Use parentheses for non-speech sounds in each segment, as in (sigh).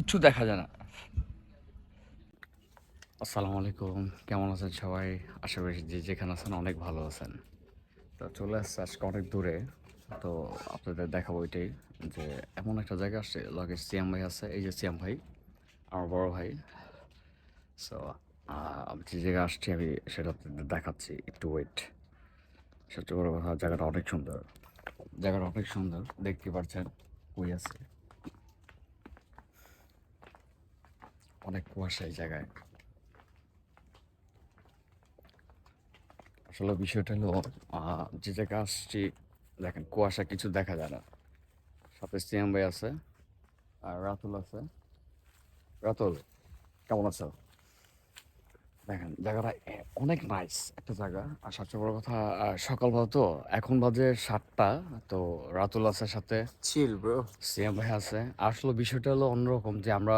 কিচ্ছু দেখা যায় না। আসসালামু আলাইকুম, কেমন আছেন সবাই? আশা করি যে যেখানে আছেন অনেক ভালো আছেন। তো চলে আসছে আজকে অনেক দূরে, তো আপনাদের দেখাবো এটাই যে এমন একটা জায়গা আসছে লগে সিয়াম ভাই আছে, এই যে সিয়াম ভাই, আমার বড় ভাই। সো আমি যে জায়গায় আসছি, আমি সেটা আপনাদের দেখাচ্ছি, একটু ওয়েট সবচেয়ে বড় কথা, জায়গাটা অনেক সুন্দর। জায়গাটা অনেক সুন্দর, দেখতে পাচ্ছেন, কই আছে? অনেক কুয়াশা এই জায়গায়। আসলে বিষয়টা হলো যে জায়গায় আসছি, দেখেন কুয়াশা কিছু দেখা যায় না। সাথে সিএম ভাই আছে, আর রাতুল আছে। রাতুল, কেমন আছো? দেখেন জায়গাটা অনেক নাইস একটা জায়গা। আর সবচেয়ে বড় কথা সকালবেলা তো এখন বাজে সাতটা তো রাতুল আছে সাথে। চিল ব্রো সিয়াম ভাই আছে। আসলে বিষয়টা হলো অন্যরকম যে আমরা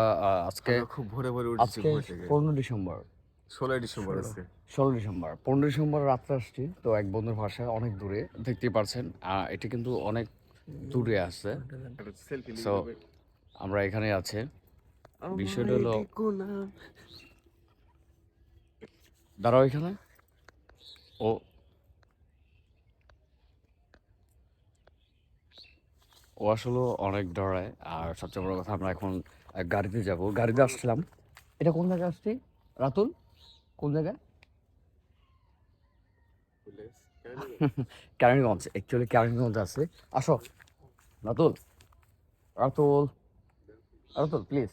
আজকে খুব ভোরে ভোরে উঠেছি পনেরো ডিসেম্বর। ষোলোই ডিসেম্বর আছে ষোলো ডিসেম্বর। পনেরো ডিসেম্বর রাত্রে আসছি তো এক বন্ধুর বাসায় অনেক দূরে দেখতেই পারছেন। এটা কিন্তু অনেক দূরে আছে। So, আমরা এখানে আছে। বিষয়টা হলো দাঁড়াও এখানে। ও। ও আসলে অনেক ডরায় আর সবচেয়ে বড় কথা আমরা এখন গাড়িতে যাব। গাড়িতে আসছিলাম। এটা কোন জায়গায় আসছি? রাতুল? কোন জায়গায়? ক্যারিগঞ্জ অ্যাকচুয়ালি ক্যারিগঞ্জ আছে। আসো। রাতুল? রাতুল? রাতুল প্লিজ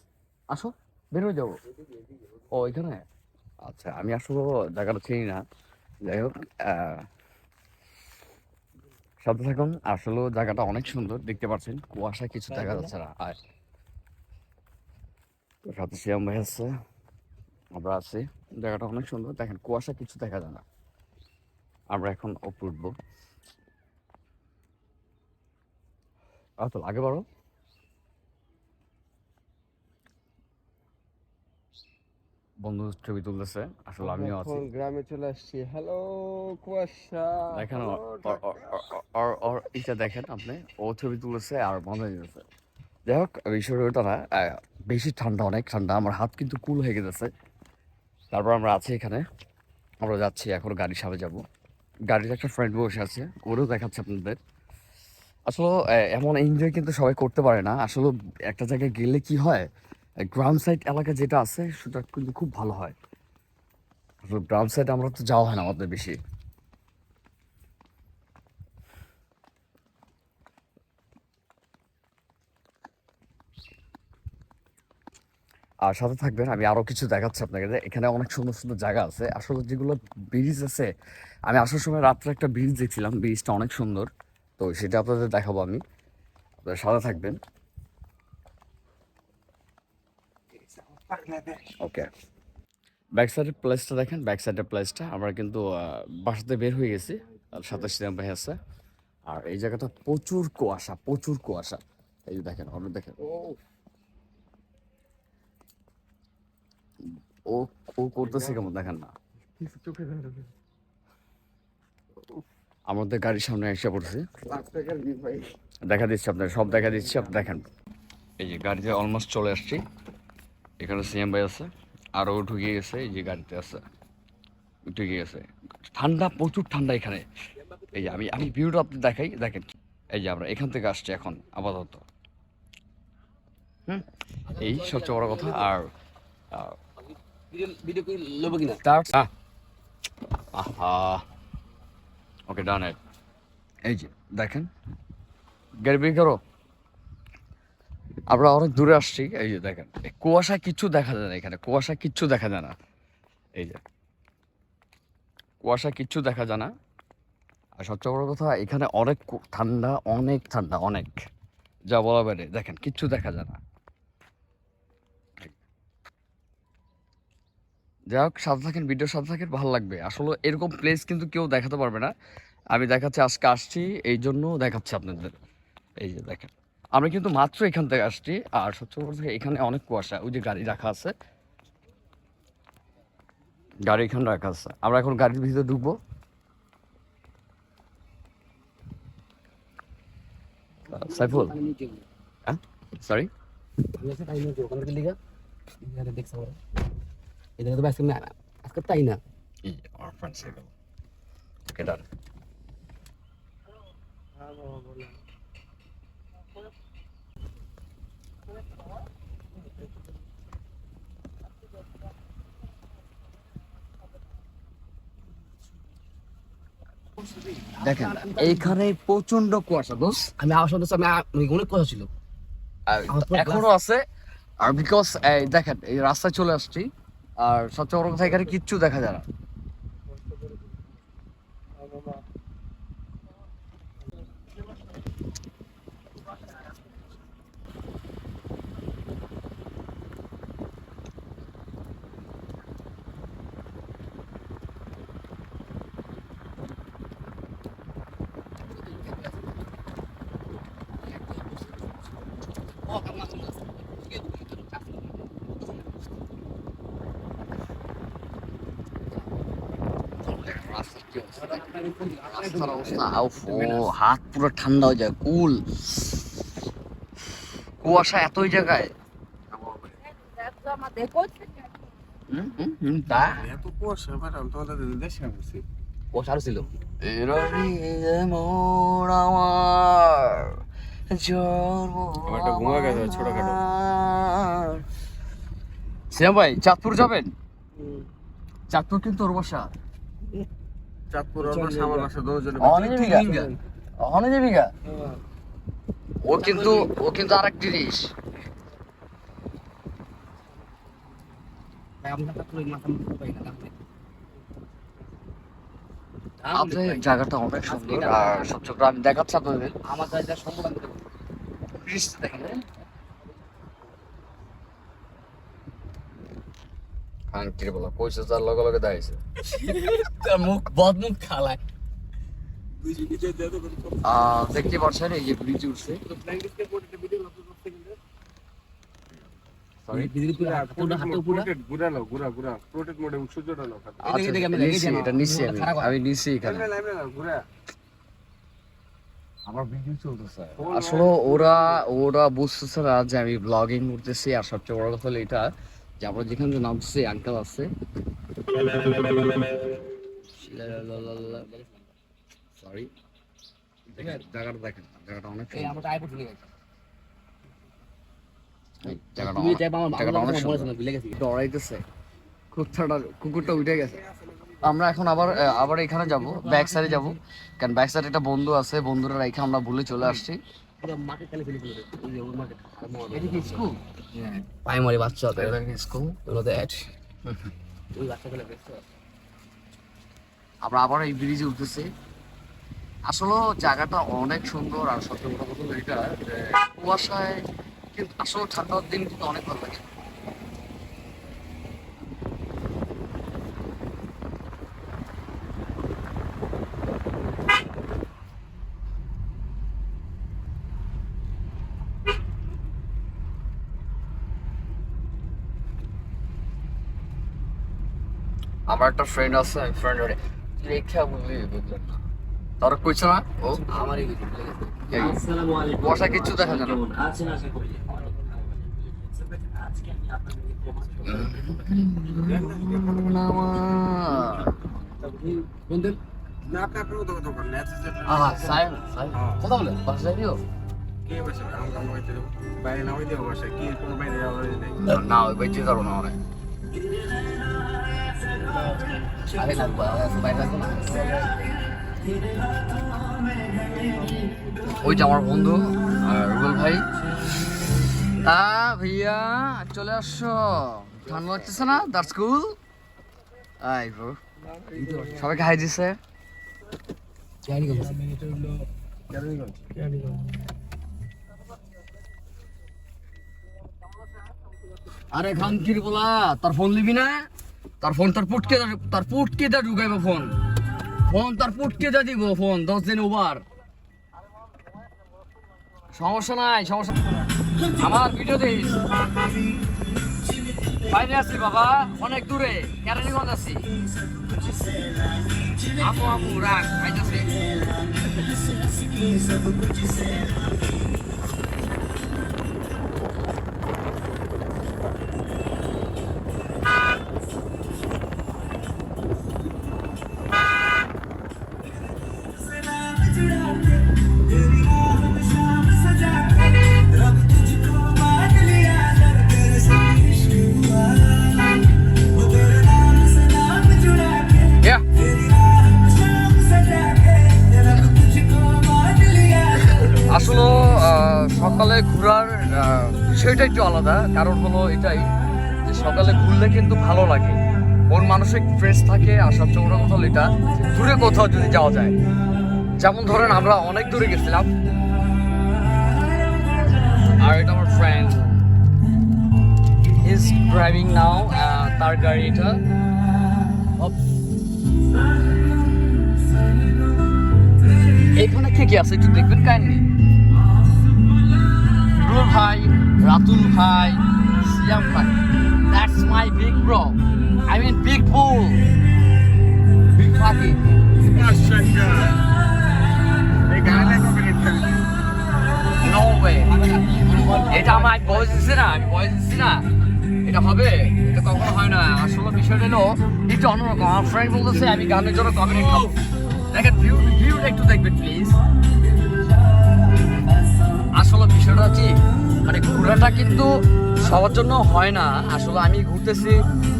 আসো, বের হয়ে যাব। ও, এখানে? আচ্ছা আমি আসলে জায়গাটা চিনি না। যাই হোক সাথে থাকুন। আসলে জায়গাটা অনেক সুন্দর দেখতে পাচ্ছেন। কুয়াশা কিছু দেখা যাচ্ছে না। আর সাথে শ্যাম ভাই আছে আমরা আছি। জায়গাটা অনেক সুন্দর। দেখেন কুয়াশা কিছু দেখা যায় না। আমরা এখন উপরে উঠবো রাতুল আগে বাড়ো। বন্ধু ছবি তুলতেছে। আসলে আমিও আছি। গ্রামে চলে আসছি। হ্যালো কুয়াশা। দেখেন ওর ওর এটা দেখেন আপনি ও ছবি তুলেছে আর মজা নিতেছে যাই হোক বিষয়টা ওটা না বেশি ঠান্ডা অনেক ঠান্ডা আমার হাত কিন্তু কুল হয়ে গেছে। তারপর আমরা আছি এখানে আমরা যাচ্ছি এখন গাড়ির সামনে যাব। গাড়ির একটা ফ্রেন্ড বসে আছে ওরও দেখাচ্ছে আপনাদের। আসলে এমন এনজয় কিন্তু সবাই করতে পারে না। আসলে একটা জায়গায় গেলে কি হয়? গ্রাম সাইড এলাকা যেটা আছে, সেটা কিন্তু খুব ভালো হয়। গ্রাম সাইড আমরা তো যাওয়া হয় না আমাদের বেশি। আর সাথে থাকবেন, আমি আরও কিছু দেখাচ্ছি আপনাকে এখানে অনেক সুন্দর সুন্দর জায়গা আছে। আসলে যেগুলো ব্রিজ আছে, আমি আসার সময় রাত্রে একটা ব্রিজ দেখছিলাম ব্রিজটা অনেক সুন্দর। তো সেটা আপনাদের দেখাবো আমি। আপনারা সাথে থাকবেন। ওকে ব্যাক সাইডের প্লেসটা দেখেন ব্যাক সাইডের প্লেসটা আমরা কিন্তু বাসাতে বের হয়ে গেছি। সিনেমা ভাই আছে। আর এই জায়গাটা প্রচুর কুয়াশা প্রচুর কুয়াশা। এই যে দেখেন আপনি দেখেন। ও। ও করতেছে কেমন? দেখেন না। আমাদের গাড়ির সামনে এসে পড়ছে। দেখা দিচ্ছি আপনার সব দেখা দিচ্ছি। আপনি দেখেন এই যে গাড়িতে অলমোস্ট চলে আসছি। এখানে সিএম ভাই আছে আরও ঢুকে গেছে এই যে গাড়িতে আছে ঢুকে গেছে। ঠান্ডা প্রচুর ঠান্ডা এখানে। এই যে আমি আমি ভিউটা আপনি দেখাই দেখেন। এই যে আমরা এখান থেকে আসছি এখন আপাতত। হুম। এই সবচেয়ে বড় কথা আর ওকে ডান এই যে দেখেন। গাড়ি বের করো। আমরা অনেক দূরে আসছি, এই যে দেখেন কুয়াশা কিচ্ছু দেখা যায় না এখানে, কুয়াশা কিচ্ছু দেখা যায় না। এই যে, কুয়াশা কিচ্ছু দেখা যায় না। আর সবচেয়ে বড় কথা, এখানে অনেক ঠান্ডা অনেক ঠান্ডা, অনেক। যা বলা বাইরে, দেখেন, কিচ্ছু দেখা যায় না। যাই হোক, সাথে থাকেন ভিডিওর সাথে থাকেন, ভালো লাগবে। আসলে এরকম প্লেস কিন্তু কেউ দেখাতে পারবে না। আমি দেখাচ্ছি, আজকে আসছি, এই জন্য দেখাচ্ছি আপনাদের। এই যে দেখেন। আমরা কিন্তু মাত্র এখান থেকে আসছি আর সবচেয়ে বড় কথা এখানে অনেক কুয়াশা ওই যে গাড়ি রাখা আছে। গাড়ি এখানে রাখা আছে। আমরা এখন গাড়ির ভিতরে ঢুকবো। সাইফুল? হ্যাঁ? সরি আমি তাই না থেকে লিগা এখানে দেখছ আমরা এটা তো আজকে না- আজকে তাই না এই আমার ফ্রেন্ড সার্কেল ওকে ডান দেখেন এইখানে প্রচণ্ড কুয়াশা দোষ আমি শুনতেছি আমি অনেক কথা ছিল। আমার এখনও আছে। আর বিকজ দেখেন এই রাস্তায় চলে আসছি। আর সবচেয়ে বড় কথা এখানে কিচ্ছু দেখা যায় না। রাস্তার অবস্থা ও হাত পুরো ঠান্ডা হয়ে যায় কুল। কুয়াশা এতই জায়গায়। সিয়াম ভাই চাঁদপুর যাবেন? চাঁদপুর কিন্তু ওর বাসা। চাঁদপুর আমার বাসা দুজনে অনেক বিঘা অনেক বিঘা ও কিন্তু ও কিন্তু আরেক জিনিস। আপনাদের জায়গাটা অনেক সুন্দর। আর সবচেয়ে আমি দেখাচ্ছি আপনাদের। আমার দেবো। ব্রিজটা দেখেন। আংটির বলা কইছে তার লগে লগে তার (laughs) মুখ বদ মুখ খালায়। দেখতে পাচ্ছেন এই যে ব্রিজ উঠছে। আমি এখানে। আমার ভিডিও চলতেছে। আসলে ওরা ওরা বুঝতেছে না যে আমি ব্লগিং করতেছি আর সবচেয়ে বড় কথা হলো এটা। যে আমরা যেখানে যে নামছি আঙ্কেল আছে। সরি জায়গাটা দেখেন জায়গাটা অনেক কুকুরটা উঠে গেছে। আমরা এখন আবার আবার এখানে যাব ব্যাক সাইডে যাব। কারণ ব্যাক সাইডে একটা বন্ধু আছে বন্ধুরা রেখে আমরা ভুলে চলে আসছি। প্রাইমারি বাচ্চা এটা কি স্কুল ওই বাচ্চা আমরা আবার এই ব্রিজে উঠতেছি। আসলে জায়গাটা অনেক সুন্দর আর সবচেয়ে বড় কথা বলতে এটা কুয়াশায় কিন্তু আসলে ঠান্ডার দিন কিন্তু অনেক ভালো লাগে আমার একটা ফ্রেন্ড আছে ফ্রেন্ড রেখা বললি বুঝলেন না তারা কইছে না? ও? আমারই কিছু বিলে আসসালামু আলাইকুম। বসা কিচ্ছু দেখা যায় না আছেন? আশা করি আজকে আমি আপনাদের না কাপড় তো কথা বল নেট সেট আহা সাইন সাইন কথা বলে বাসা যাই দিও। কে বসে আম কাম হইতে বাইরে না হইতে বসে কি কোনো বাইরে যাওয়ার নেই না ওই বাইতে যাব না অনেক ওই যে আমার বন্ধু রুবেল ভাই। তা ভাইয়া, চলে আসছো। ঠান্ডা লাগতেছে না? That school? আই ব্রো সবাইকে হাই দিছে। আরে খানকির বলা, তার ফোন নিবি না? তার ফোন, তার পুটকে তার পুটকে দা ঢুকাইব ফোন। ফোন, তার পুটকে দা দিব ফোন, দশ দিন ওভার। সমস্যা নাই, সমস্যা আমার ভিডিও দিস বাইরে আছি বাবা, অনেক দূরে, কেরানীগঞ্জ আছি। রাখ আলাদা। কারণ হলো এটাই যে সকালে ঘুরলে কিন্তু ভালো লাগে। ওর মানসিক ফ্রেশ থাকে আর সবচেয়ে বড় এটা দূরে কোথাও যদি যাওয়া যায়। যেমন ধরেন আমরা অনেক দূরে গেছিলাম। আর এটা আমার ফ্রেন্ড ইজ ড্রাইভিং নাও তার গাড়ি এটা. এখানে কে আছে, একটু দেখবেন কাইন্ডলি ভাই রাতুল ভাই সিয়াম ভাই that's my big bro I mean big bull big ফাকি এটা আমার বয়স দিচ্ছে না? আমি বয়স দিচ্ছি না? এটা হবে? এটা কখনো হয় না। আসলে বিষয়টা হলো, একটু অন্যরকম। আমার ফ্রেন্ড বলতেছে, আমি গানের জন্য কপিরাইট খাব। দেখেন ভিউ ভিউটা একটু দেখবেন প্লিজ আসলে বিষয়টা হচ্ছে মানে ঘোরাটা কিন্তু সবার জন্য হয় না। আসলে আমি ঘুরতেছি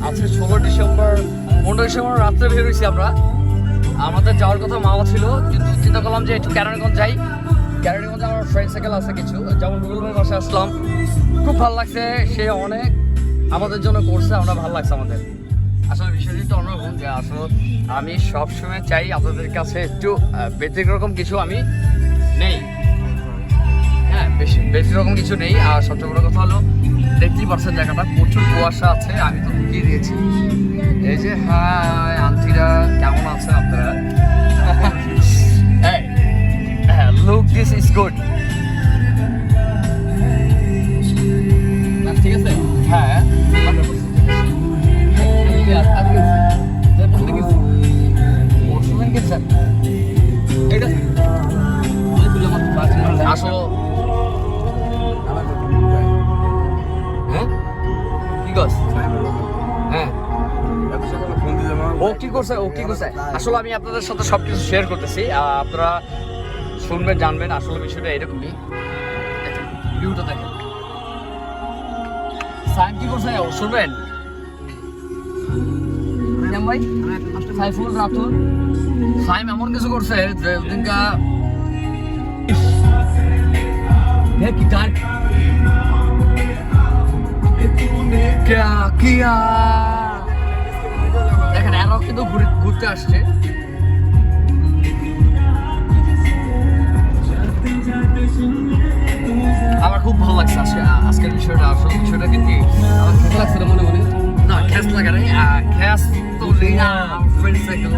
আজকে ষোলো ডিসেম্বর পনেরো ডিসেম্বর রাত্রে বের হয়েছি আমরা। আমাদের যাওয়ার কথা মাওয়া ছিল কিন্তু চিন্তা করলাম যে একটু ক্যারানগঞ্জ যাই। ক্যারানিগঞ্জে আমার ফ্রেন্ড সাইকেল আছে কিছু যেমন রুবেল ভাই বাসে আসলাম। খুব ভালো লাগছে সে অনেক আমাদের জন্য করছে আমরা ভালো লাগছে আমাদের। আসলে বিষয়টি তো অন্যরকম যে আসলে আমি সবসময় চাই আপনাদের কাছে একটু আহ, ব্যতিক্রম কিছু আমি নেই। বেশি বেশি রকম কিছু নেই। আর সবচেয়ে বড় কথা হলো, দেখতেই পারছেন জায়গাটা, প্রচুর কুয়াশা আছে, আমি তো ঢুকিয়ে দিয়েছি। এই যে হ্যাঁ আন্টিরা, কেমন আছেন আপনারা? লুক দিস ইজ গুড ঠিক আছে? হ্যাঁ। আসলে ও কি করছে? ও কি করছে? আসলে আমি আপনাদের সাথে সবকিছু শেয়ার করতেছি। আপনারা শুনবেন, জানবেন আসলে বিষয়টা এরকমই। ভিউটা দেখেন। সাইম কি করছে? ও, শুনবেন? ভাই? সাইম এমন কিছু করছে যে ওদিনকা কি ডার্ক এরাও কিন্তু ঘুরতে আসছে। আমার খুব ভালো লাগছে আজকে আজকের বিষয়টা, আসল বিষয়টা কিন্তু আমার খেতে লাগছে মনে মনে। না খ্যাস লাগা নেই। খ্যাস তো নেই। না ফ্রেন্ড সাইকেল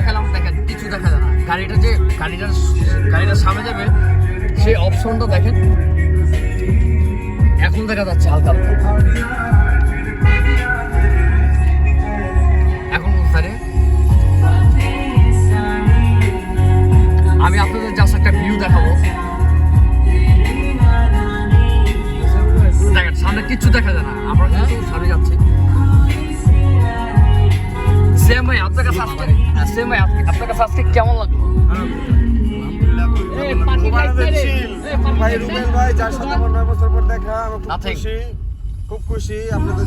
দেখালাম, দেখেন, কিছু দেখা যায় না। গাড়িটা যে গাড়িটার গাড়িটার সামনে যাবে, সেই অপশনটা দেখেন। এখন দেখা যাচ্ছে হালকা এখন আমি আপনাদের জাস্ট একটা ভিউ দেখাবো। দেখেন, সামনে কিচ্ছু দেখা যায় না। আমরা আজকে- আজকে কেমন লাগল? ভাই ভাই যার সাথে আমার নয় বছর পর দেখা খুব খুশি আপনাদের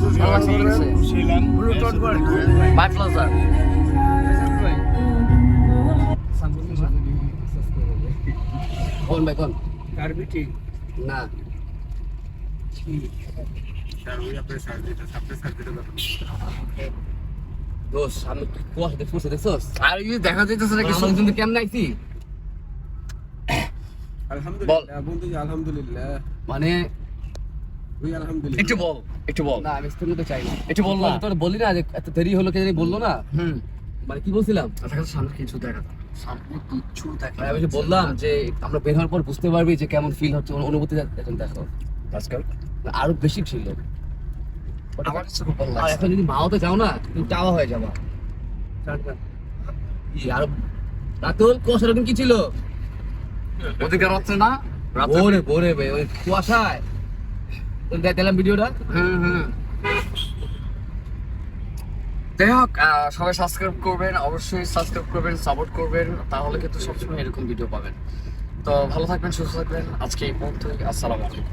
না দোষ আমি কি কুয়াশা দেখছস? আর এই দেখা যাইতেছে নাকি আমার কেমন আইছি? আলহামদুলিল্লাহ বন্ধু আলহামদুলিল্লাহ। মানে একটু বল একটু বল। না আমি স্থির চাই না। একটু বল না। তোর বলি না যে এত দেরি হলো কে জানি বলল না। হুম। মানে কি বলছিলাম? সামনে কিছু দেখা সামনে কিছু দেখা আমি বললাম যে আমরা বের হওয়ার পর বুঝতে পারবি যে কেমন ফিল হচ্ছে অনুভূতি এখন দেখো। আজকাল? আরও বেশি ছিল আমার কাছে খুব ভালো লাগছে। এখন যদি মাওতে যাও না তুমি চাওয়া হয়ে যাবা। আরও রাতুল কুয়াশা রকম কি ছিল? ওদিকে রাত্রে না ভোরে বে, ওই কুয়াশায়। ভিডিওটা। হুম হুম যাই হোক আহ, সবাই সাবস্ক্রাইব করবেন অবশ্যই সাবস্ক্রাইব করবেন সাপোর্ট করবেন তাহলে কিন্তু সবসময় এরকম ভিডিও পাবেন। তো ভালো থাকবেন সুস্থ থাকবেন। আজকে এই পর্যন্তই আসসালামু আলাইকুম।